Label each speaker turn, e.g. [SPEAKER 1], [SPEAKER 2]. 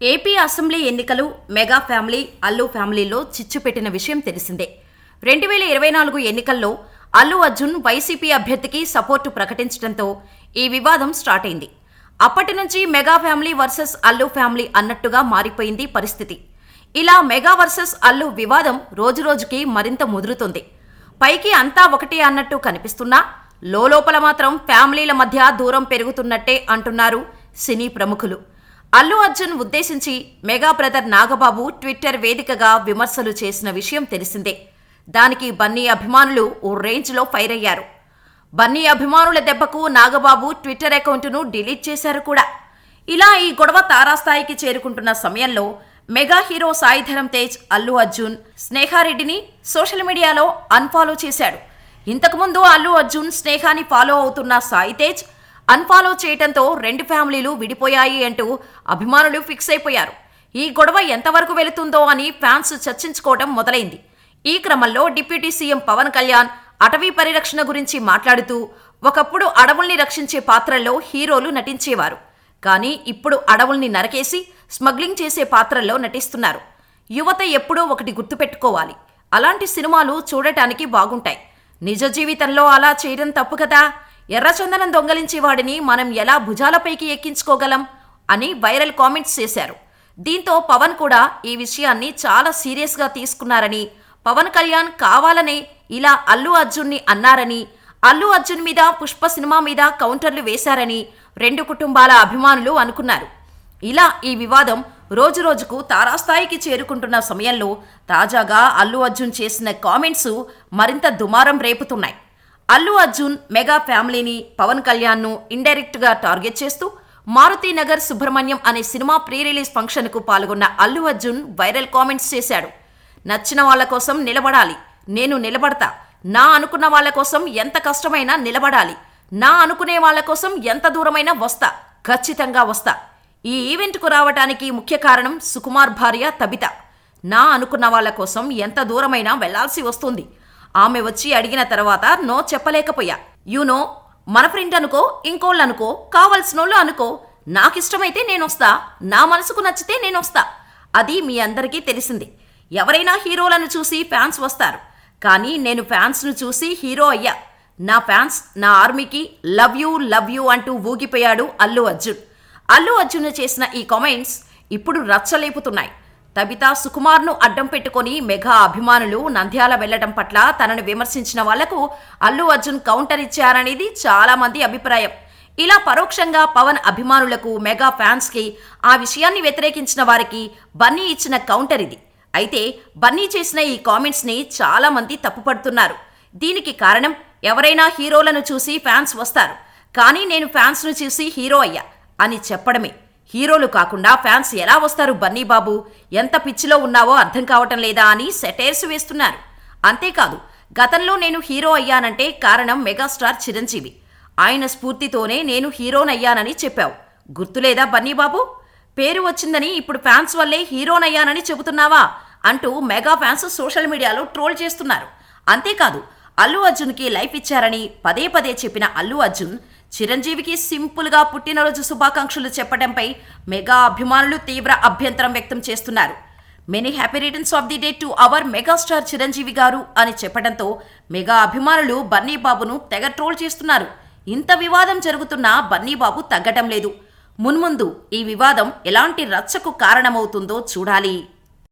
[SPEAKER 1] AP assembly ఎన్నికలు mega family Allu ఫ్యామిలీలో చిచ్చు పెట్టిన విషయం తెలిసిందే. రెండు వేల ఇరవై నాలుగు ఎన్నికల్లో అల్లు అర్జున్ వైసీపీ అభ్యర్థికి సపోర్టు ప్రకటించడంతో ఈ వివాదం స్టార్ట్ అయింది. అప్పటి నుంచి mega family versus Allu family అన్నట్టుగా మారిపోయింది పరిస్థితి. ఇలా మెగా వర్సెస్ అల్లు వివాదం రోజురోజుకి మరింత ముదురుతుంది. పైకి అంతా ఒకటే అన్నట్టు కనిపిస్తున్నా లోపల మాత్రం ఫ్యామిలీల మధ్య దూరం పెరుగుతున్నట్టే అంటున్నారు సినీ ప్రముఖులు. అల్లు అర్జున్ ఉద్దేశించి మెగా బ్రదర్ నాగబాబు ట్విట్టర్ వేదికగా విమర్శలు చేసిన విషయం తెలిసిందే. దానికి బన్నీ అభిమానులు ఓ రేంజ్లో ఫైర్ అయ్యారు బన్నీ అభిమానుల దెబ్బకు నాగబాబు ట్విట్టర్ అకౌంటును డిలీట్ చేశారు కూడా. ఇలా ఈ గొడవ తారాస్థాయికి చేరుకుంటున్న సమయంలో మెగా హీరో సాయిధరం తేజ్ అల్లు అర్జున్ స్నేహారెడ్డిని సోషల్ మీడియాలో అన్ఫాలో చేశాడు. ఇంతకుముందు అల్లు అర్జున్ స్నేహాని ఫాలో అవుతున్న సాయి తేజ్ అన్ఫాలో చేయటంతో రెండు ఫ్యామిలీలు విడిపోయాయి అంటూ అభిమానులు ఫిక్స్ అయిపోయారు. ఈ గొడవ ఎంతవరకు వెళుతుందో అని ఫ్యాన్స్ చర్చించుకోవడం మొదలైంది. ఈ క్రమంలో డిప్యూటీ సీఎం పవన్ కళ్యాణ్ అటవీ పరిరక్షణ గురించి మాట్లాడుతూ ఒకప్పుడు అడవుల్ని రక్షించే పాత్రల్లో హీరోలు నటించేవారు. కానీ ఇప్పుడు అడవుల్ని నరకేసి స్మగ్లింగ్ చేసే పాత్రల్లో నటిస్తున్నారు. యువత ఎప్పుడూ ఒకటి గుర్తుపెట్టుకోవాలి. అలాంటి సినిమాలు చూడటానికి బాగుంటాయి. నిజ జీవితంలో అలా చేయడం తప్పు కదా? ఎర్రచందనం దొంగలించే వాడిని మనం ఎలా భుజాలపైకి ఎక్కించుకోగలం అని వైరల్ కామెంట్స్ చేశారు. దీంతో పవన్ కూడా ఈ విషయాన్ని చాలా సీరియస్గా తీసుకున్నారని పవన్ కళ్యాణ్ కావాలనే ఇలా అల్లు అర్జున్ని అన్నారని అల్లు అర్జున్ మీద పుష్ప సినిమా మీద కౌంటర్లు వేశారని రెండు కుటుంబాల అభిమానులు అనుకున్నారు. ఇలా ఈ వివాదం రోజురోజుకు తారాస్థాయికి చేరుకుంటున్న సమయంలో తాజాగా అల్లు అర్జున్ చేసిన కామెంట్స్ మరింత దుమారం రేపుతున్నాయి. అల్లు అర్జున్ మెగా ఫ్యామిలీని పవన్ కళ్యాణ్ను ఇండైరెక్ట్గా టార్గెట్ చేస్తూ మారుతీనగర్ సుబ్రహ్మణ్యం అనే సినిమా ప్రీ రిలీజ్ ఫంక్షన్కు పాల్గొన్న అల్లు అర్జున్ వైరల్ కామెంట్స్ చేశాడు. నచ్చిన వాళ్ళ కోసం నిలబడాలి. నేను నిలబడతా. నా అనుకున్న వాళ్ళ కోసం ఎంత కష్టమైనా నిలబడాలి. నా అనుకునే వాళ్ళ కోసం ఎంత దూరమైనా వస్తా. ఖచ్చితంగా వస్తా. ఈ ఈవెంట్కు రావటానికి ముఖ్య కారణం సుకుమార్ భార్య తబిత. నా అనుకున్న వాళ్ళ కోసం ఎంత దూరమైనా వెళ్ళాల్సి వస్తుంది. ఆమె వచ్చి అడిగిన తర్వాత నో చెప్పలేకపోయా. యూనో మన ఫ్రెండ్ అనుకో ఇంకోళ్ళు అనుకో కావలసినోళ్ళు అనుకో నాకిష్టమైతే నేనొస్తా నా మనసుకు నచ్చితే నేనొస్తా. అది మీ అందరికీ తెలిసింది. ఎవరైనా హీరోలను చూసి ఫ్యాన్స్ వస్తారు. కానీ నేను ఫ్యాన్స్ను చూసి హీరో అయ్యా. నా ఫ్యాన్స్ నా ఆర్మీకి లవ్ యూ లవ్ యూ అంటూ ఊగిపోయాడు అల్లు అర్జున్. అల్లు అర్జున్ చేసిన ఈ కామెంట్స్ ఇప్పుడు రచ్చలేపుతున్నాయి. తబితా సుకుమార్ను అడ్డం పెట్టుకొని మెగా అభిమానులు నంద్యాల వెళ్ళడం పట్ల తనను విమర్శించిన వాళ్ళకు అల్లు అర్జున్ కౌంటర్ ఇచ్చారనేది చాలా మంది అభిప్రాయం. ఇలా పరోక్షంగా పవన్ అభిమానులకు మెగా ఫ్యాన్స్కి ఆ విషయాన్ని వ్యతిరేకించిన వారికి బన్నీ ఇచ్చిన కౌంటర్ ఇది. అయితే బన్నీ చేసిన ఈ కామెంట్స్ని చాలా మంది తప్పుపడుతున్నారు. దీనికి కారణం ఎవరైనా హీరోలను చూసి ఫ్యాన్స్ వస్తారు. కానీ నేను ఫ్యాన్స్ను చూసి హీరో అయ్యా అని చెప్పడమే. హీరోలు కాకుండా ఫ్యాన్స్ ఎలా వస్తారు బన్నీ బాబు? ఎంత పిచ్చిలో ఉన్నావో అర్థం కావటం లేదా అని సెటైర్స్ వేస్తున్నారు. అంతేకాదు గతంలో నేను హీరో అయ్యానంటే కారణం మెగాస్టార్ చిరంజీవి. ఆయన స్ఫూర్తితోనే నేను హీరోనయ్యానని చెప్పావు. గుర్తులేదా బన్నీ బాబు? పేరు వచ్చిందని ఇప్పుడు ఫ్యాన్స్ వల్లే హీరోనయ్యానని చెబుతున్నావా? అంటూ mega fans social media troll చేస్తున్నారు. అంతేకాదు అల్లు అర్జున్కి లైఫ్ ఇచ్చారని పదే పదే చెప్పిన అల్లు అర్జున్ చిరంజీవికి సింపుల్గా పుట్టినరోజు శుభాకాంక్షలు చెప్పడంపై మెగా అభిమానులు తీవ్ర అభ్యంతరం వ్యక్తం చేస్తున్నారు. Many happy returns of the day to our megastar Chiranjeevi garu అని చెప్పడంతో మెగా అభిమానులు బన్నీ బాబును తెగ ట్రోల్ చేస్తున్నారు. ఇంత వివాదం జరుగుతున్నా బన్నీ బాబు తగ్గటం లేదు. మున్ముందు ఈ వివాదం ఎలాంటి రచ్చకు కారణమవుతుందో చూడాలి.